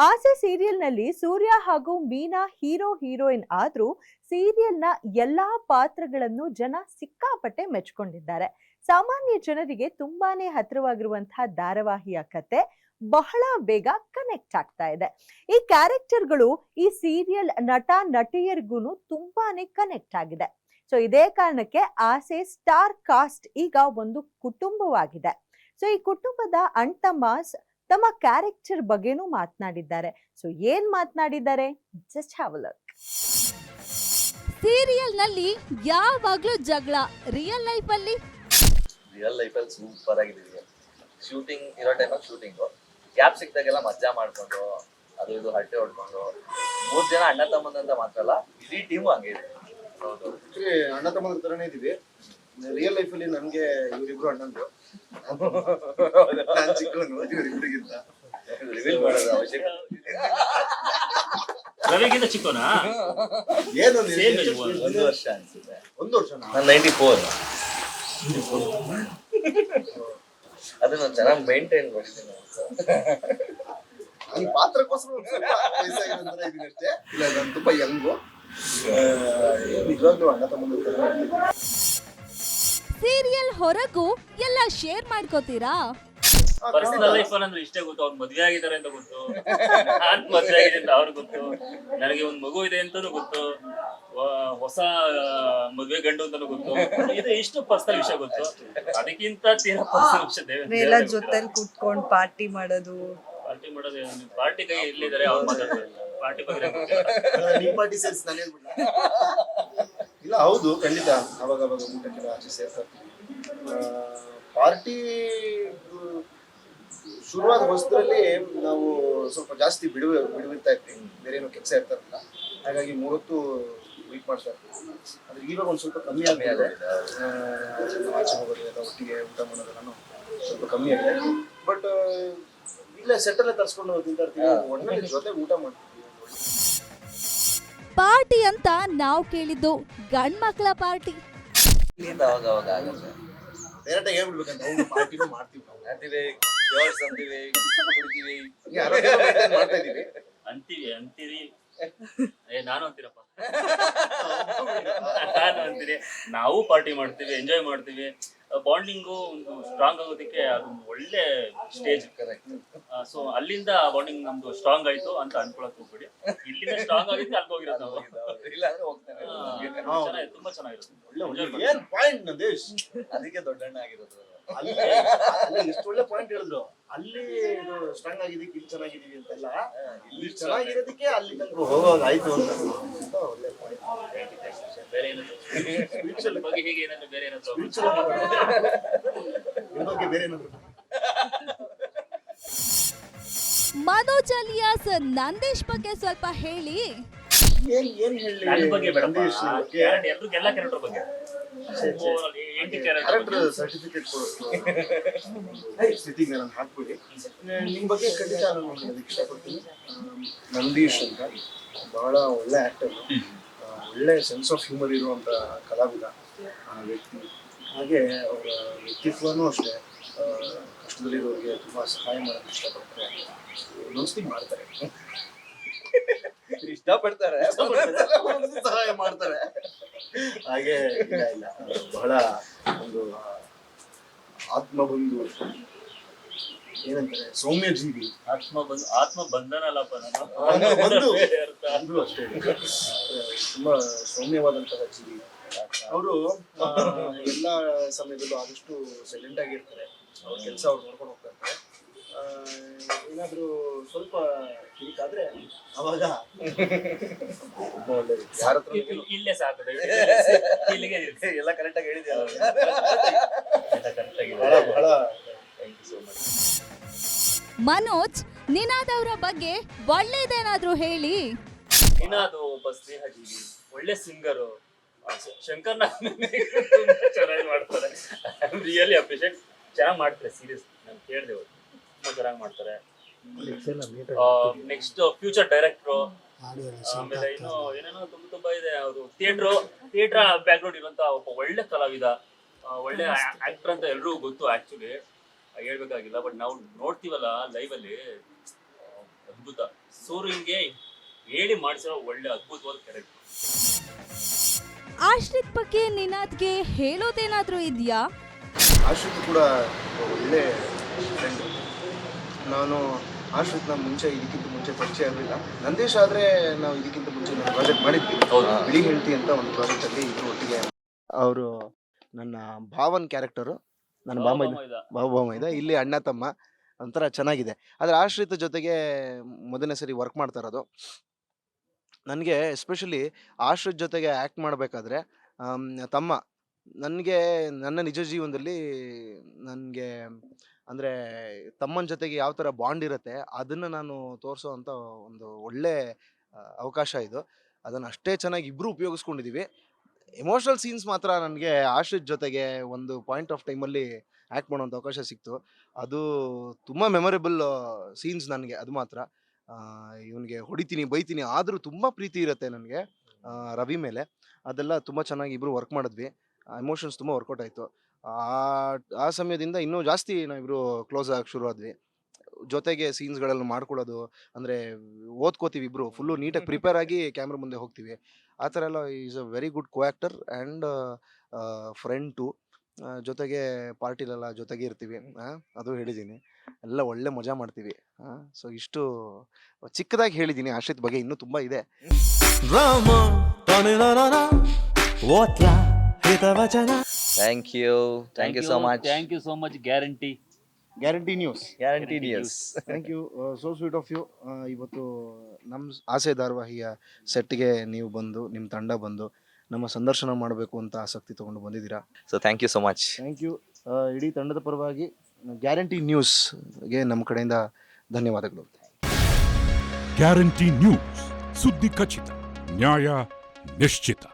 ಆಸೆ ಸೀರಿಯಲ್ನಲ್ಲಿ ಸೂರ್ಯ ಹಾಗೂ ಮೀನಾ hero, heroine ಆದ್ರೂ ಸೀರಿಯಲ್ನ ಎಲ್ಲಾ ಪಾತ್ರಗಳನ್ನು ಜನ ಸಿಕ್ಕಾಪಟ್ಟೆ ಮೆಚ್ಕೊಂಡಿದ್ದಾರೆ. ಸಾಮಾನ್ಯ ಜನರಿಗೆ ತುಂಬಾನೇ ಹತ್ತಿರವಾಗಿರುವಂತಹ ಧಾರಾವಾಹಿಯ ಕತೆ ಬಹಳ ಬೇಗ ಕನೆಕ್ಟ್ ಆಗ್ತಾ ಇದೆ. ಈ ಕ್ಯಾರೆಕ್ಟರ್ಗಳು ಈ ಸೀರಿಯಲ್ ನಟ ನಟಿಯರಿಗೂ ತುಂಬಾನೇ ಕನೆಕ್ಟ್ ಆಗಿದೆ. ಸೊ, ಇದೇ ಕಾರಣಕ್ಕೆ ಆಸೆ ಸ್ಟಾರ್ ಕಾಸ್ಟ್ ಈಗ ಒಂದು ಕುಟುಂಬವಾಗಿದೆ. ಸೊ, ಈ ಕುಟುಂಬದ ಅಣ್ತಮ್ಮಾಸ್ ತಮ್ಮ ಕ್ಯಾರೆಕ್ಟರ್ ಬಗ್ಗೆನೂ ಮಾತನಾಡಿದ್ದಾರೆ. ಸೊ ಏನ್ ಮಾತನಾಡಿದ್ದಾರೆ? ಜಸ್ಟ್ ಹ್ಯಾವ್ ಲಕ್ ಸೀರಿಯಲ್ನಲ್ಲಿ ಯಾವಾಗ್ಲೂ ಜಗಳ ರಿಯಲ್ ಲೈಫ್ ಅಲ್ಲಿ ರಿಯಲ್ ಅಲ್ಲಿ ಸೂಪರ್ ಆಗಿದ್ದೀವಿ ಶೂಟಿಂಗ್ ಇರೋ ಟೈಮಲ್ಲಿ ಶೂಟಿಂಗು ಗ್ಯಾಪ್ ಸಿಕ್ದಾಗೆಲ್ಲ ಮಜಾ ಮಾಡ್ಕೊಂಡು ಅದು ಇದು ಹಟ್ಟೆ ಹೊಡ್ಕೊಂಡು ಮೂರ್ ಜನ ಅಣ್ಣ ತಮ್ಮಂದಂತ ಮಾತ್ರ ಅಲ್ಲ ಇಡೀ ಟೀಮು ಹಂಗೆ ಇದೆ. ಹೌದು. ಅಣ್ಣ ತಮ್ಮಂದ್ರ ತರನೇ ಇದೀವಿ ರಿಯಲ್ ಲೈಫ್ ಅಲ್ಲಿ ನನ್ಗೆ ಇವರಿಬ್ರು ಅಣ್ಣಂದು ನಾನ್ ಚಿಕ್ಕವನು ಇವರಿಬ್ರಿಗಿಂತ ರಿವೀಲ್ ಮಾಡೋದು ಅವಶ್ಯಕ. ರವಿಗಿಂತ ಚಿಕ್ಕವನಾ? ಏನು ಒಂದು Same ವರ್ಷ? ಒಂದು ವರ್ಷ ಅನ್ಸುತ್ತೆ. ಒಂದು ವರ್ಷನಾ? ನಾನು ನೈಂಟಿ ಫೋರ್ ಅದು ನಾನು ಚೆನ್ನಾಗಿ ಮೇಂಟೈನ್ ಮಾಡ್ತೀನಿ. ಈ ಪಾತ್ರಕ್ಕೋಸ್ಕರ ಒಂದ್ ಸ್ವಲ್ಪ ವಯಸ್ಸಾಗಿರೋ ಇದೀನಿ ಅಷ್ಟೇ. ಇಲ್ಲ ನಾನು ತುಂಬಾ ಯಂಗು ನಿಜವಾಗ್ಲೂ ಅಣ್ಣ ತಮ್ಮಂದ್ರ ಸೀರಿಯಲ್ ಹೊರಗೂ ಎಲ್ಲ ಶೇರ್ ಮಾಡ್ಕೋತೀರಾ? ಪರ್ಸನಲ್ ಲೈಫ್ ಅಂದ್ರೆ ಇಷ್ಟೇ ಗೊತ್ತು. ಅವ್ರು ಮದ್ವೆ ಆಗಿದ್ದಾರೆ ಅಂತ ಗೊತ್ತು. ನಾನ್ ಮದ್ವೆ ಆಗಿದೆ ಅಂತ ಅವ್ರಿಗೆ ಗೊತ್ತು. ನನಗೆ ಒಂದ್ ಮಗು ಇದೆ ಅಂತಾನು ಗೊತ್ತು. ವ- ಹೊಸ ಮದ್ವೆ ಗಂಡು ಅಂತಾನು ಗೊತ್ತು. ಇದು ಇಷ್ಟು ಪರ್ಸನಲ್ ವಿಷಯ ಗೊತ್ತು. ಅದಕ್ಕಿಂತ ತೀರಾ ಪರ್ಸನಲ್ ವಿಷಯ ಎಲ್ಲ ಜೊತೆಲಿ ಕುತ್ಕೊಂಡ್ ಪಾರ್ಟಿ ಮಾಡೋದು. ಪಾರ್ಟಿ ಮಾಡೋದು ಪಾರ್ಟಿ ಕೈ ಎಲ್ಲಿದ್ದಾರೆ ಅವ್ರು ಮಾತಾಡ್ತಾರೆ. ಪಾರ್ಟಿ ಬಗ್ಗೆ ನಂಗ್ ಗೊತ್ತಿಲ್ಲ. ನಿಮ್ ಪಾರ್ಟಿ ಸೆನ್ಸ್ ನಾನು ಹೇಳ್ಬಿಡ ಇಲ್ಲ ಹೌದು ಖಂಡಿತ. ಅವಾಗ ಅವಾಗ ಊಟಕ್ಕೆಲ್ಲ ಆಚೆ ಸೇರ್ತಾರೆ. ಪಾರ್ಟಿ ಶುರುವಾದ ಹೊಸದ್ರಲ್ಲಿ ನಾವು ಸ್ವಲ್ಪ ಜಾಸ್ತಿ ಬಿಡುವ ಬಿಡುವಿರ್ತಾ ಇರ್ತೀವಿ. ಬೇರೆ ಏನೋ ಕೆಲಸ ಇರ್ತಾರಲ್ಲ. ಹಾಗಾಗಿ ಮೂವತ್ತು ವೀಕ್ ಮಾಡ್ತಾ ಇರ್ತೀವಿ ಆದ್ರೆ ಇವಾಗ ಒಂದು ಸ್ವಲ್ಪ ಕಮ್ಮಿ ಆಗಿದೆ. ಆಚೆ ಹೋಗೋದು ಎಲ್ಲ ಒಟ್ಟಿಗೆ ಊಟ ಮಾಡೋದೆಲ್ಲ ಸ್ವಲ್ಪ ಕಮ್ಮಿ ಆಗಿದೆ. ಬಟ್ ಇಲ್ಲೇ ಸೆಟ್ಟಲ್ಲೇ ತರ್ಸ್ಕೊಂಡು ತಿಂತಾ ಇರ್ತೀವಿ. ಒಟ್ಟಿನಲ್ಲಿ ಜೊತೆ ಊಟ ಮಾಡ್ತೀವಿ. ಪಾರ್ಟಿ ಅಂತ ನಾವು ಕೇಳಿದ್ದು ಗಂಡ್ ಮಕ್ಳ ಪಾರ್ಟಿ. ಅವಾಗ ಅವಾಗ ಆಗುತ್ತೆ. ಡೈರೆಕ್ಟ್ ಹೇಳ್ಬಿಡ್ಬೇಕಂತ ಅವ್ನು ಪಾರ್ಟಿನೂ ಮಾಡ್ತೀವಿ ನಾವು. ಅಂತೀವಿ ಅಂತೀವಿ ಕುಡಿತೀವಿ. ಹಂಗೆ ಆರೋಗ್ಯ maintain ಮಾಡ್ತಾ ಇದೀವಿ ಅಂತೀವಿ ಅಂತೀರಿ. ಏ ನಾನು ಅಂತೀರಪ್ಪ. ನಾನು ಅಂತೀನಿ ನಾವು ಪಾರ್ಟಿ ಮಾಡ್ತೀವಿ ಎಂಜಾಯ್ ಮಾಡ್ತೀವಿ. ಬಾಂಡಿಂಗು ಒಂದು ಸ್ಟ್ರಾಂಗ್ ಆಗೋದಕ್ಕೆ ಅದೊಂದು ಒಳ್ಳೆ ಸ್ಟೇಜ್ ಸೊ ಅಲ್ಲಿಂದ ಬಾಂಡಿಂಗ್ ನಮ್ದು ಸ್ಟ್ರಾಂಗ್ ಆಯ್ತು ಅಂತ ಅನ್ಕೊಳಕ್ ಹೋಗ್ಬೇಡಿ. ಇಲ್ಲಿಂದ ಸ್ಟ್ರಾಂಗ್ ಆಗಿದ್ದು ಅಲ್ಲಿ ಹೋಗಿರೋದು ನಾವು. ಇಲ್ಲ ಅಂದ್ರೆ ಹೋಗ್ತಾನೆ. ಆ, ಚೆನ್ನಾಗಿ- ತುಂಬಾ ಚೆನ್ನಾಗಿರುತ್ತೆ. ಏನ್ ಪಾಯಿಂಟ್ ನಂದೇಶ್ ಅದಕ್ಕೆ ದೊಡ್ಡಣ್ಣ ಆಗಿರೋದು. ಅಲ್ಲಿ ಅಲ್ಲಿ ಎಷ್ಟು ಒಳ್ಳೆ ಪಾಯಿಂಟ್ ಹೇಳಿದ್ರು. ಅಲ್ಲಿ ಇದು ಸ್ಟ್ರಾಂಗ್ ಆಗಿದ್ದಕ್ಕೆ ಇಲ್ಲಿ ಚೆನ್ನಾಗಿದೀವಿ ಅಂತೆಲ್ಲ. ಇಲ್ಲಿ ಚೆನ್ನಾಗಿರೋದಕ್ಕೆ ಅಲ್ಲಿ ತನಕ ಹೋಗೋದು ಆಯ್ತು ಅಂತ ಒಳ್ಳೆ ಪಾಯಿಂಟ್ ಬೇರೆ ಏನಾದ್ರು ಬಗ್ಗೆ ಹೀಗೆ ಏನಾದ್ರು ಬೇರೆ ಏನಾದ್ರು ಬಗ್ಗೆ ಬೇರೆ ಏನಾದ್ರು ಮನೋಜ್ ಅಲಿಯಾಸ್ ನಂದೀಶ್ ಬಗ್ಗೆ ಸ್ವಲ್ಪ ಹೇಳಿ. ಏನ್ ಏನ್ ಹೇಳಿ? ನನ್ನ ಬಗ್ಗೆ ಬೇಡ ನಂದೀಶ್ ಬಗ್ಗೆ? ಎಲ್ರು ಎಲ್ಲ ಕ್ಯಾರೆಕ್ಟರ್ ಬಗ್ಗೆ. Overall ಎಂಟು ಕ್ಯಾರೆಕ್ಟರ್ ಕ್ಯಾರೆಕ್ಟರ್ ಸರ್ಟಿಫಿಕೇಟ್ ಕೊಡೋದು. ಸ್ಥಿತಿಗೆ ನಾನು ಹಾಕ್ಬಿಡಿ ನಿಮ್ ಬಗ್ಗೆ ಖಂಡಿತ ನಾನು ಇಷ್ಟಪಡ್ತೀನಿ. ನಂದೀಶ್ ಅಂತ ಬಹಳ ಒಳ್ಳೆ ಆಕ್ಟರ್ ಒಳ್ಳೆ ಸೆನ್ಸ್ ಆಫ್ ಹ್ಯೂಮರ್ ಇರುವಂತ ಕಲಾವಿದ ಆ ವ್ಯಕ್ತಿ. ಹಾಗೆ ಅವರ ವ್ಯಕ್ತಿತ್ವನೂ ಅಷ್ಟೇ ಕಷ್ಟದಲ್ಲಿರೋರಿಗೆ ತುಂಬಾ ಸಹಾಯ ಮಾಡೋಕೆ ಇಷ್ಟಪಡ್ತಾರೆ. ಒಂದೊಂದ್ಸತಿ ಮಾಡ್ತಾರೆ. ಇಷ್ಟಪಡ್ತಾರೆ. ಸಹಾಯ ಮಾಡ್ತಾರೆ. ಹಾಗೆ ಇಲ್ಲ ಇಲ್ಲ. ಬಹಳ ಒಂದು ಆತ್ಮ ಆತ್ಮಬಂಧು ಏನಂತಾರೆ ಸೌಮ್ಯ ಜೀವಿ ಆತ್ಮ ಬಂಧ ಆತ್ಮ ಬಂಧನ ಅಲ್ಲಪ್ಪ ಅಷ್ಟೇ. ತುಂಬಾ ಸೌಮ್ಯವಾದಂತಹ ಜೀವಿ. ಅವರು ಎಲ್ಲ ಸಮಯದಲ್ಲೂ ಆದಷ್ಟು ಸೈಲೆಂಟ್ ಆಗಿರ್ತಾರೆ ಅವ್ರ ಕೆಲಸ ಅವ್ರು ನೋಡ್ಕೊಂಡು ಹೋಗ್ತಾ ಇರ್ತಾರೆ ಆ, ಏನಾದ್ರೂ ಸ್ವಲ್ಪ ಕಿರಿಕಾದ್ರೆ ಅವಾಗ ಇಲ್ಲೇ ಸಾಕು ಇಲ್ಲಿಗೆ. ಎಲ್ಲ ಕರೆಕ್ಟ್ ಆಗಿ ಹೇಳಿದ್ಯಲ್ಲ. ಎಲ್ಲ correct ಬಹಳ ಮನೋಜ್ ನಿನಾದ್ ಅವರ ಬಗ್ಗೆ ಒಳ್ಳೇದೇನಾದ್ರೂ ಹೇಳಿ. ನಿನಾದ್ ಒಬ್ಬ ಸ್ನೇಹ ಜೀವಿ ಒಳ್ಳೆ ಸಿಂಗರ್ ಶಂಕರ್ ಚೆನ್ನಾಗಿ ಮಾಡ್ತಾರೆ. ರಿಯಲಿ ಅಪ್ರಿಷಿಯೇಟ್ ಚೆನ್ನಾಗಿ ಮಾಡ್ತಾರೆ ಸೀರಿಯಸ್ ನಾನು ಕೇಳಿದೆ ತುಂಬಾ ಚೆನ್ನಾಗಿ ಮಾಡ್ತಾರೆ. ನೆಕ್ಸ್ಟ್ ಫ್ಯೂಚರ್ ಡೈರೆಕ್ಟ್ರು ಆಮೇಲೆ ಇನ್ನು ಏನೇನೋ ತುಂಬ ತುಂಬಾ ಇದೆ. ಅವರು ಥಿಯೇಟ್ರು ಥಿಯೇಟರ್ ಬ್ಯಾಕ್ಗ್ರೌಂಡ್ ಇರುವಂತ ಒಬ್ಬ ಒಳ್ಳೆ ಕಲಾವಿದ ಒಳ್ಳೆ ಆಕ್ಟರ್ ಅಂತ ಎಲ್ರಿಗೂ ಗೊತ್ತು ಆಕ್ಚುಲಿ ಹೇಳ್ಬೇಕಾಗಿಲ್ಲ ಬಟ್ ನಾವು ನೋಡ್ತೀವಲ್ಲ ಲೈವ್ ಅಲ್ಲಿ ಅದ್ಭುತ. ಹಿಂಗೆ ಹೇಳಿ ಮಾಡಿಸಿರೋ ಒಳ್ಳೆ ಅದ್ಭುತವಾದ ಕ್ಯಾರೆಕ್ಟರ್ ಆಶ್ರಿತ್ ಬಗ್ಗೆ ನಿನಾದ್ಗೆ ಹೇಳೋದೇನಾದ್ರೂ ಇದೆಯಾ? ಆಶ್ರಿತ್ ಕೂಡ ಒಳ್ಳೆ ಫ್ರೆಂಡ್ ನಾನು ಆಶ್ರಿತ್ನ ಮುಂಚೆ ಇದಕ್ಕಿಂತ ಮುಂಚೆ ಪರಿಚಯ ಆಗಲಿಲ್ಲ ನಂದೇಶ್ ಆದರೆ ನಾವು ಇದಕ್ಕಿಂತ ಮುಂಚೆ ಒಂದು ಪ್ರಾಜೆಕ್ಟ್ ಮಾಡಿದ್ವಿ. ಬಿಳಿ ಹೆಂಡತಿ ಅಂತ ಒಂದು ಪ್ರಾಜೆಕ್ಟಲ್ಲಿ ಇಬ್ಬರು ಒಟ್ಟಿಗೆ. ಅವರು ನನ್ನ ಭಾವನ್ ಕ್ಯಾರೆಕ್ಟರು ನನ್ನ ಬಾಮ ಇದೆ. ಇಲ್ಲಿ ಅಣ್ಣ ತಮ್ಮ ಒಂಥರ ಚೆನ್ನಾಗಿದೆ. ಆದರೆ ಆಶ್ರಿತ ಜೊತೆಗೆ ಮೊದಲನೇ ಸರಿ ವರ್ಕ್ ಮಾಡ್ತಾ ಇರೋದು. ನನಗೆ ಎಸ್ಪೆಷಲಿ ಆಶ್ರಿತ್ ಜೊತೆಗೆ ಆ್ಯಕ್ಟ್ ಮಾಡಬೇಕಾದ್ರೆ ತಮ್ಮ ನನಗೆ ನನ್ನ ನಿಜ ಜೀವನದಲ್ಲಿ ನನಗೆ ಅಂದರೆ ತಮ್ಮನ ಜೊತೆಗೆ ಯಾವ ಥರ ಬಾಂಡ್ ಇರುತ್ತೆ ಅದನ್ನು ನಾನು ತೋರಿಸೋ ಅಂಥ ಒಂದು ಒಳ್ಳೆ ಅವಕಾಶ ಇದು. ಅದನ್ನು ಅಷ್ಟೇ ಚೆನ್ನಾಗಿ ಇಬ್ಬರು ಉಪಯೋಗಿಸ್ಕೊಂಡಿದ್ದೀವಿ ಎಮೋಷ್ನಲ್ ಸೀನ್ಸ್ ಮಾತ್ರ ನನಗೆ ಆಶ್ರಿತ್ ಜೊತೆಗೆ ಒಂದು ಪಾಯಿಂಟ್ ಆಫ್ ಟೈಮಲ್ಲಿ ಆ್ಯಕ್ಟ್ ಮಾಡೋಂಥ ಅವಕಾಶ ಸಿಕ್ತು. ಅದು ತುಂಬ ಮೆಮೊರೇಬಲ್ ಸೀನ್ಸ್ ನನಗೆ ಅದು ಮಾತ್ರ. ಇವನಿಗೆ ಹೊಡಿತೀನಿ ಬೈತೀನಿ ಆದರೂ ತುಂಬ ಪ್ರೀತಿ ಇರುತ್ತೆ ನನಗೆ ರವಿ ಮೇಲೆ. ಅದೆಲ್ಲ ತುಂಬ ಚೆನ್ನಾಗಿ ಇಬ್ಬರು ವರ್ಕ್ ಮಾಡಿದ್ವಿ. ಎಮೋಷನ್ಸ್ ತುಂಬ ವರ್ಕೌಟ್ ಆಯಿತು. ಆ ಆ ಸಮಯದಿಂದ ಇನ್ನೂ ಜಾಸ್ತಿ ನಾವಿಬ್ಬರು ಕ್ಲೋಸ್ ಆಗಿ ಶುರು ಆದ್ವಿ. ಜೊತೆಗೆ ಸೀನ್ಸ್ಗಳೆಲ್ಲ ಮಾಡ್ಕೊಳ್ಳೋದು ಅಂದರೆ ಓದ್ಕೋತೀವಿ ಇಬ್ಬರು ಫುಲ್ಲು ನೀಟಾಗಿ ಪ್ರಿಪೇರ್ ಆಗಿ ಕ್ಯಾಮ್ರಾ ಮುಂದೆ ಹೋಗ್ತೀವಿ. ಆ ಥರ ಎಲ್ಲ is a very good co actor and friend too ಜೊತೆಗೆ ಪಾರ್ಟಿಲೆಲ್ಲ ಜೊತೆಗೆ ಇರ್ತೀವಿ. ಅದು ಹೇಳಿದ್ದೀನಿ. ಎಲ್ಲ ಒಳ್ಳೆ ಮಜಾ ಮಾಡ್ತೀವಿ. ಸೊ ಇಷ್ಟು ಚಿಕ್ಕದಾಗಿ ಹೇಳಿದ್ದೀನಿ. ಆಶ್ರಿತ್ ಬಗ್ಗೆ ಇನ್ನೂ ತುಂಬ ಇದೆ. ರಾಮ ತನಿರನ ಓತ್ಲ ಹಿತವಚನ. Thank you thank you so much thank you so much guarantee guarantee news guarantee news thank you so sweet of you ಇವತ್ತು ನಮ್ಮ ಆಸೆ ಧಾರಾವಾಹಿಯ ಸೆಟ್ಗೆ ನೀವು ಬಂದು ನಿಮ್ಮ ತಂಡ ಬಂದು ನಮ್ಮ ಸಂದರ್ಶನ ಮಾಡಬೇಕು ಅಂತ ಆಸಕ್ತಿ ತಗೊಂಡು ಬಂದಿದ್ದೀರಾ? So thank you so much thank you ಇಡೀ ತಂಡದ ಪರವಾಗಿ ಗ್ಯಾರಂಟಿ ನ್ಯೂಸ್ಗೆ ನಮ್ಮ ಕಡೆಯಿಂದ ಧನ್ಯವಾದಗಳು. ಗ್ಯಾರಂಟಿ ನ್ಯೂಸ್ ಸುದ್ದಿ ಖಚಿತ ನ್ಯಾಯ ನಿಶ್ಚಿತ.